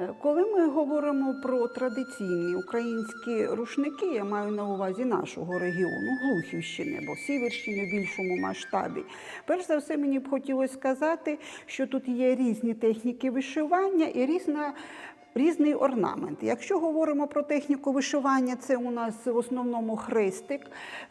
Е, Коли ми говоримо про традиційні українські рушники, я маю на увазі нашого регіону, Глухівщини або Сіверщини в більшому масштабі. Перш за все, мені б хотілося сказати, що тут є різні техніки вишивання і різна. Різний орнамент. Якщо говоримо про техніку вишивання, це у нас в основному хрестик,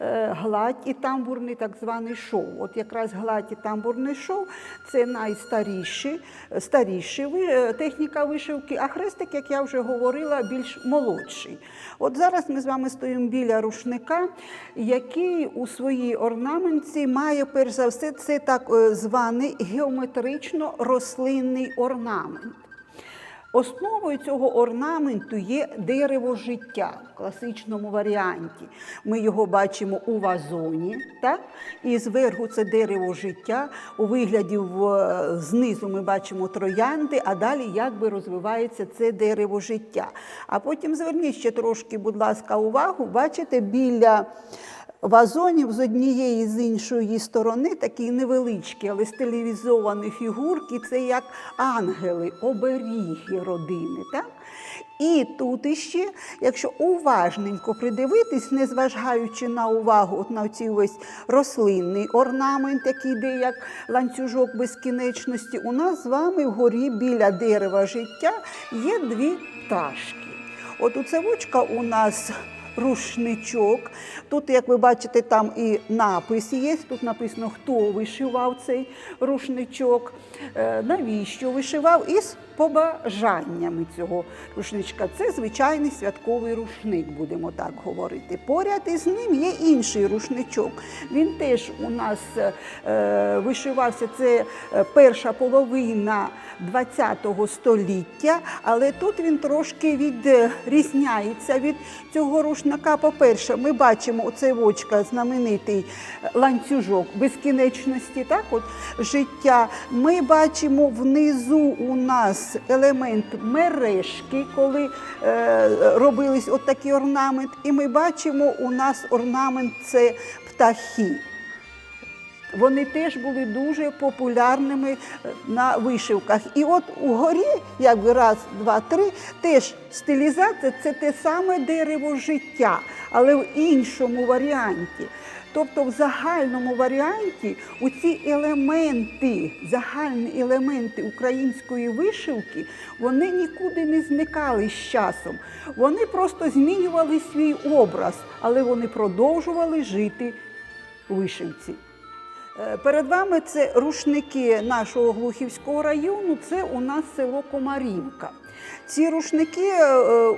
е, гладь і тамбурний так званий шов. От якраз гладь і тамбурний шов це найстаріші, старіші е, техніка вишивки, а хрестик, як я вже говорила, більш молодший. От зараз ми з вами стоїмо біля рушника, який у своїй орнаменті має перш за все це так е, званий геометрично-рослинний орнамент. Основою цього орнаменту є дерево життя в класичному варіанті. Ми його бачимо у вазоні, так? і зверху це дерево життя. У вигляді в, знизу ми бачимо троянди, а далі якби розвивається це дерево життя. А потім зверніть ще трошки, будь ласка, увагу, бачите, біля вазонів з однієї з іншої сторони такі невеличкі, але стилізовані фігурки це як ангели, оберіги родини. Так? І тут іще, якщо уважненько придивитись, незважаючи на увагу от на цей весь рослинний орнамент, який йде як ланцюжок безкінечності, у нас з вами вгорі біля дерева життя є дві пташки. От у цевочка у нас рушничок. Тут, як ви бачите, там і напис є. Тут написано, хто вишивав цей рушничок, е, навіщо вишивав, і з побажаннями цього рушничка. Це звичайний святковий рушник, будемо так говорити. Поряд із ним є інший рушничок. Він теж у нас е, вишивався. Це е, перша половина ХХ століття, але тут він трошки відрізняється від цього рушника. По-перше, ми бачимо оцей очка, знаменитий ланцюжок безкінечності, так от життя. Ми бачимо внизу у нас елемент мережки, коли е, робились от орнамент, і ми бачимо у нас орнамент це птахи. Вони теж були дуже популярними е, на вишивках. І от угорі, якби раз, два, три, теж стилізація це те саме дерево життя, але в іншому варіанті. Тобто в загальному варіанті у ці елементи, загальні елементи української вишивки, вони нікуди не зникали з часом. Вони просто змінювали свій образ, але вони продовжували жити вишивці. Е, Перед вами це рушники нашого Глухівського району, це у нас село Комарівка. Ці рушники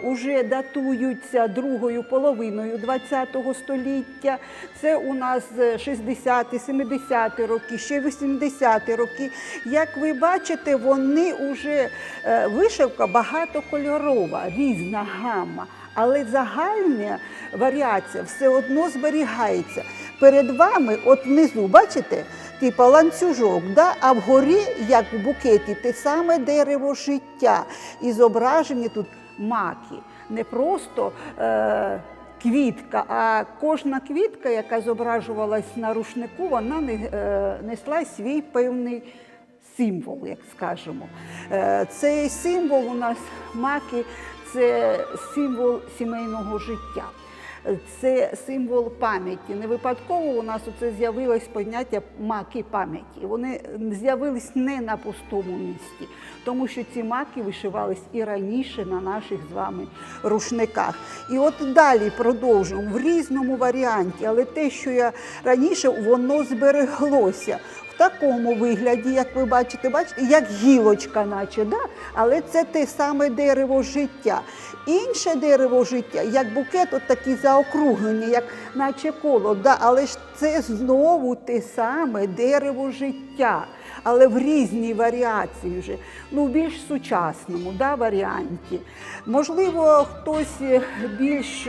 вже датуються другою половиною ХХ століття. Це у нас 60-ті, 70-ті роки, ще 80-ті роки. Як ви бачите, вони вже вишивка багатокольорова, різна гамма. Але загальна варіація все одно зберігається. Перед вами, от внизу, бачите, типа ланцюжок, да? а вгорі, як в букеті, те саме дерево життя. І зображені тут маки. Не просто е, квітка, а кожна квітка, яка зображувалась на рушнику, вона не, е, несла свій певний символ, як скажемо. Е, Цей символ у нас маки це символ сімейного життя. Це символ пам'яті. Не випадково у нас оце з'явилось поняття маки пам'яті. Вони з'явились не на пустому місці, тому що ці маки вишивались і раніше на наших з вами рушниках. І от далі продовжуємо в різному варіанті, але те, що я раніше, воно збереглося. Такому вигляді, як ви бачите, бачите, як гілочка, наче, да? але це те саме дерево життя. Інше дерево життя, як букет, от такі заокруглені, як наче коло, да? але ж це знову те саме дерево життя, але в різній варіації вже, ну в більш сучасному да, варіанті. Можливо, хтось більш.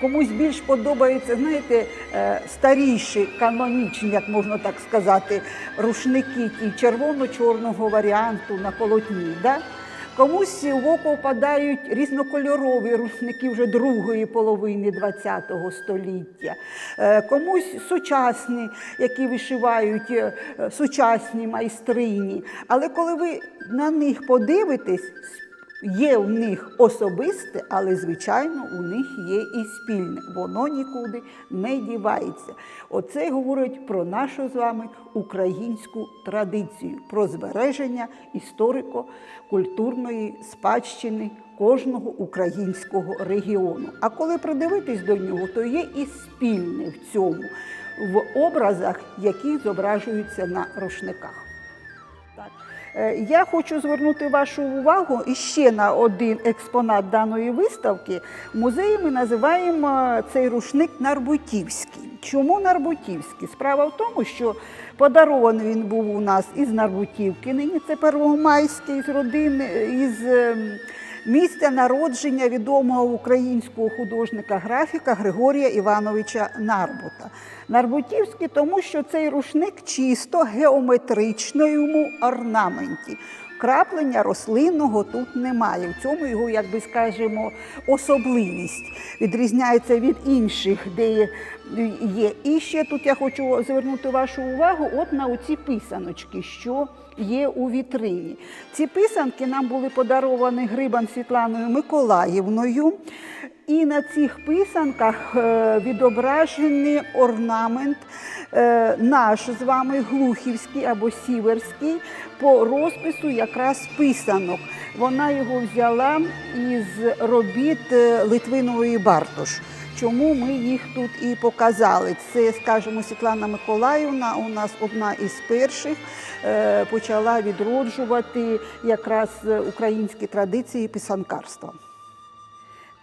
Комусь більш подобається, знаєте, е, старіші, канонічні, як можна так сказати, рушники ті червоно-чорного варіанту на полотні. Да? Комусь в око впадають різнокольорові рушники вже другої половини ХХ століття, Е, комусь сучасні, які вишивають е, сучасні майстрині. Але коли ви на них подивитесь, Є в них особисте, але звичайно у них є і спільне. Воно нікуди не дівається. Оце говорить про нашу з вами українську традицію, про збереження історико-культурної спадщини кожного українського регіону. А коли придивитись до нього, то є і спільне в цьому в образах, які зображуються на рушниках. Так. Е, Я хочу звернути вашу увагу ще на один експонат даної виставки. В музеї ми називаємо цей рушник Нарбутівський. Чому Нарбутівський? Справа в тому, що подарований він був у нас із Нарбутівки, нині це Первомайський, з родини, із ем, місця народження відомого українського художника-графіка Григорія Івановича Нарбута. Нарбутівський, тому що цей рушник чисто геометричному орнаменті. Краплення рослинного тут немає. В цьому його, як би скажемо, особливість відрізняється від інших, де є-. І ще тут я хочу звернути вашу увагу от на оці писаночки, що є у вітрині. Ці писанки нам були подаровані Грибан Світланою Миколаївною. І на цих писанках е, відображений орнамент е, наш з вами глухівський або сіверський по розпису якраз писанок. Вона його взяла із робіт е, Литвинової Бартош. Чому ми їх тут і показали? Це, скажімо, Світлана Миколаївна, у нас одна із перших почала відроджувати якраз українські традиції писанкарства.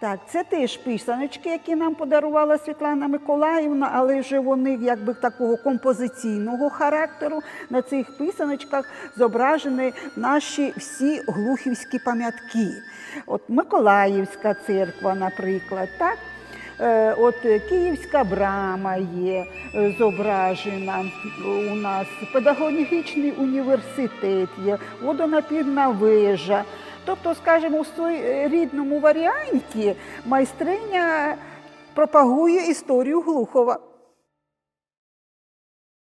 Так, це теж писаночки, які нам подарувала Світлана Миколаївна, але вже вони якби такого композиційного характеру. На цих писаночках зображені наші всі глухівські пам'ятки. От Миколаївська церква, наприклад, так? Е, От Київська брама є е, зображена у нас, педагогічний університет є, водонапірна вежа. Тобто, скажімо, в своєрідному варіанті майстриня пропагує історію Глухова.